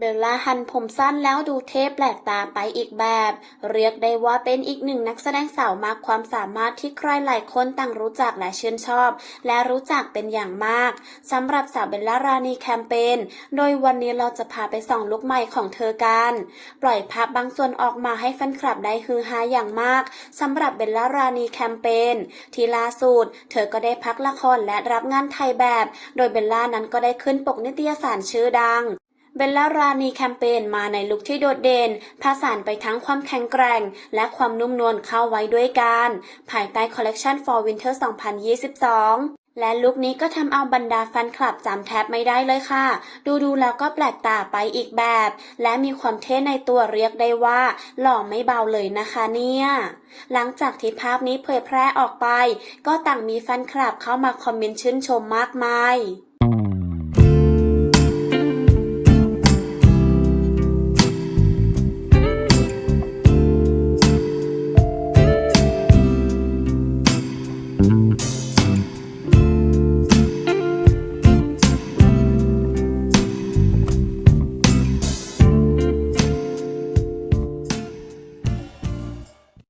เบลล่าหันผมสั้นแล้วดูเท่แปลกตาไปอีกแบบ เรียกได้ว่าเป็นอีกหนึ่งนักแสดงสาวมากความสามารถที่ใครหลายคนต่างรู้จักและชื่นชอบ และรู้จักเป็นอย่างมากสำหรับสาวเบลล่ารานีแคมเปญโดยวันนี้เราจะพาไปส่องลุคใหม่ของเธอกัน ปล่อยภาพบางส่วนออกมาให้แฟนคลับได้ฮือฮาอย่างมากสำหรับเบลล่ารานีแคมเปญที่ล่าสุดเธอก็ได้พักละครและรับงานถ่ายแบบ โดยเบลล่านั้นก็ได้ขึ้นปกนิตยสารชื่อดัง เบลล่ารานีแคมเปญมาในลุคที่โดดเด่นผสานไปทั้งความแข็งแกร่ง และความนุ่มนวลเข้าไว้ด้วยกัน ภายใต้คอลเลกชัน for winter 2022และลุคนี้ก็ทำเอาบรรดาแฟนคลับจำแทบไม่ได้เลยค่ะ ดูดูแล้วก็แปลกตาไปอีกแบบ และมีความเท่ในตัวเรียกได้ว่า หล่อไม่เบาเลยนะคะเนี่ย หลังจากที่ภาพนี้เผยแพร่ออกไป ก็ต่างมีแฟนคลับเข้ามาคอมเมนต์ชื่นชมมากมาย